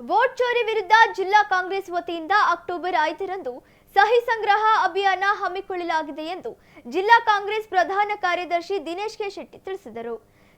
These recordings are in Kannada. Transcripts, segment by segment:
ವೋಟ್ ಚೋರಿ ವಿರುದ್ಧ ಜಿಲ್ಲಾ ಕಾಂಗ್ರೆಸ್ ವತಿಯಿಂದ ಅಕ್ಟೋಬರ್ ಐದರಂದು ಸಹಿ ಸಂಗ್ರಹ ಅಭಿಯಾನ ಹಮ್ಮಿಕೊಳ್ಳಲಾಗಿದೆ ಎಂದು ಜಿಲ್ಲಾ ಕಾಂಗ್ರೆಸ್ ಪ್ರಧಾನ ಕಾರ್ಯದರ್ಶಿ ದಿನೇಶ್ ಕೆ ಶೆಟ್ಟಿ ತಿಳಿಸಿದರು.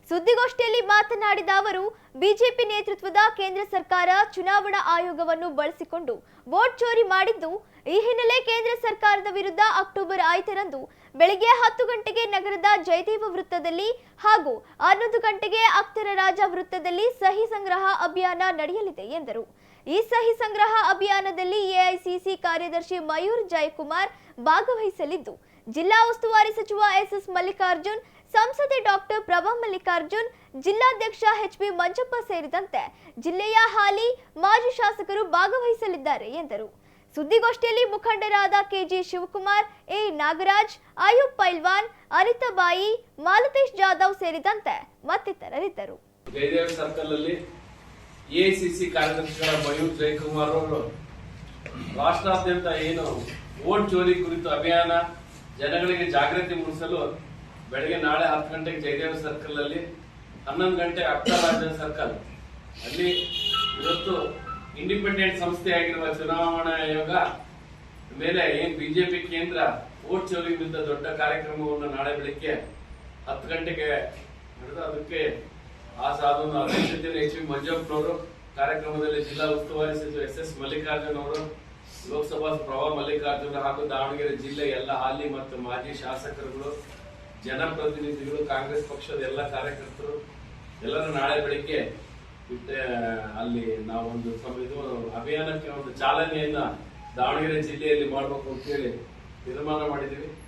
ಸುದ್ದಿಗೋಷ್ಠಿಯಲ್ಲಿ ಮಾತನಾಡಿದ ಅವರು, ಬಿಜೆಪಿ ನೇತೃತ್ವದ ಕೇಂದ್ರ ಸರ್ಕಾರ ಚುನಾವಣಾ ಆಯೋಗವನ್ನು ಬಳಸಿಕೊಂಡು ವೋಟ್ ಚೋರಿ ಮಾಡಿದ್ದು, ಈ ಹಿನ್ನೆಲೆ ಕೇಂದ್ರ ಸರ್ಕಾರದ ವಿರುದ್ಧ ಅಕ್ಟೋಬರ್ ಐದರಂದು ಬೆಳಗ್ಗೆ ಹತ್ತು ಗಂಟೆಗೆ ನಗರದ ಜಯದೇವ ವೃತ್ತದಲ್ಲಿ ಹಾಗೂ ಹನ್ನೊಂದು ಗಂಟೆಗೆ ಅಕ್ತರ ರಾಜ ವೃತ್ತದಲ್ಲಿ ಸಹಿ ಸಂಗ್ರಹ ಅಭಿಯಾನ ನಡೆಯಲಿದೆ ಎಂದರು. ಈ ಸಹಿ ಸಂಗ್ರಹ ಅಭಿಯಾನದಲ್ಲಿ ಎಐಸಿಸಿ ಕಾರ್ಯದರ್ಶಿ ಮಯೂರ್ ಜಯಕುಮಾರ್ ಭಾಗವಹಿಸಲಿದ್ದು. ಜಿಲ್ಲಾ ಉಸ್ತುವಾರಿ ಸಚಿವ ಎಸ್ಎಸ್ ಮಲ್ಲಿಕಾರ್ಜುನ್, ಸಂಸದೆ ಡಾಕ್ಟರ್ ಪ್ರಭಾ ಮಲ್ಲಿಕಾರ್ಜುನ್, ಜಿಲ್ಲಾಧ್ಯಕ್ಷ ಎಚ್ ಬಿ ಮಂಜಪ್ಪ ಸೇರಿದಂತೆ ಜಿಲ್ಲೆಯ ಹಾಲಿ ಮಾಜಿ ಶಾಸಕರು ಭಾಗವಹಿಸಲಿದ್ದಾರೆ ಎಂದರು. ಸುದ್ದಿಗೋಷ್ಠಿಯಲ್ಲಿ ಮುಖಂಡರಾದ ಕೆಜಿ ಶಿವಕುಮಾರ್, ಎ ನಾಗರಾಜ್, ಆಯುಬ್ ಪೈಲ್ವಾನ್ ಅನಿತಾಬಾಯಿ ಮಾಲತೇಶ್ ಜಾಧವ್ ಸೇರಿದಂತೆ ಮತ್ತಿತರರಿದ್ದರು. ಜಯದೇವ್ ಸರ್ಕಲ್ ಅಲ್ಲಿ ಎಐಸಿಸಿ ಕಾರ್ಯದರ್ಶಿಗಳ ಮಯೂರ್ ಜಯಕುಮಾರ್ ಅವರು ರಾಷ್ಟ್ರಾದ್ಯಂತ ಏನು ಓಟ್ ಚೋರಿ ಕುರಿತು ಅಭಿಯಾನ, ಜನಗಳಿಗೆ ಜಾಗೃತಿ ಮೂಡಿಸಲು ಬೆಳಗ್ಗೆ ನಾಳೆ ಹತ್ತು ಗಂಟೆಗೆ ಜಯದೇವ ಸರ್ಕಲ್ ಅಲ್ಲಿ ಹನ್ನೊಂದು ಗಂಟೆ ಅಕ್ತರಾಜ ಸರ್ಕಲ್. ಅಲ್ಲಿ ಇವತ್ತು ಇಂಡಿಪೆಂಡೆಂಟ್ ಸಂಸ್ಥೆಯಾಗಿರುವ ಚುನಾವಣಾ ಆಯೋಗ ಮೇಲೆ ಏನ್ ಬಿಜೆಪಿ ಕೇಂದ್ರ ಓಟ್ ಚೋರಿ ವಿರುದ್ಧ ದೊಡ್ಡ ಕಾರ್ಯಕ್ರಮವನ್ನು ನಾಳೆ ಬೆಳಿಗ್ಗೆ ಹತ್ತು ಗಂಟೆಗೆ ನಡೆದು, ಅದಕ್ಕೆ ಆ ಸಾಧನ ಅಧ್ಯಕ್ಷತೆಯಲ್ಲಿ ಎಚ್ ವಿ ಮಂಜಪ್ಪನವರು ಕಾರ್ಯಕ್ರಮದಲ್ಲಿ ಜಿಲ್ಲಾ ಉಸ್ತುವಾರಿ ಸಚಿವ ಎಸ್ ಎಸ್ ಮಲ್ಲಿಕಾರ್ಜುನ್ ಅವರು, ಲೋಕಸಭಾ ಪ್ರಭಾ ಮಲ್ಲಿಕಾರ್ಜುನ ಹಾಗೂ ದಾವಣಗೆರೆ ಜಿಲ್ಲೆ ಎಲ್ಲ ಹಾಲಿ ಮತ್ತು ಮಾಜಿ ಶಾಸಕರುಗಳು, ಜನಪ್ರತಿನಿಧಿಗಳು, ಕಾಂಗ್ರೆಸ್ ಪಕ್ಷದ ಎಲ್ಲ ಕಾರ್ಯಕರ್ತರು, ಎಲ್ಲರೂ ನಾಳೆ ಬೆಳಿಗ್ಗೆ ಅಲ್ಲಿ ನಾವೊಂದು ಇದು ಅಭಿಯಾನಕ್ಕೆ ಒಂದು ಚಾಲನೆಯನ್ನ ದಾವಣಗೆರೆ ಜಿಲ್ಲೆಯಲ್ಲಿ ಮಾಡಬೇಕು ಅಂತ ಹೇಳಿ ತೀರ್ಮಾನ ಮಾಡಿದ್ದೀವಿ.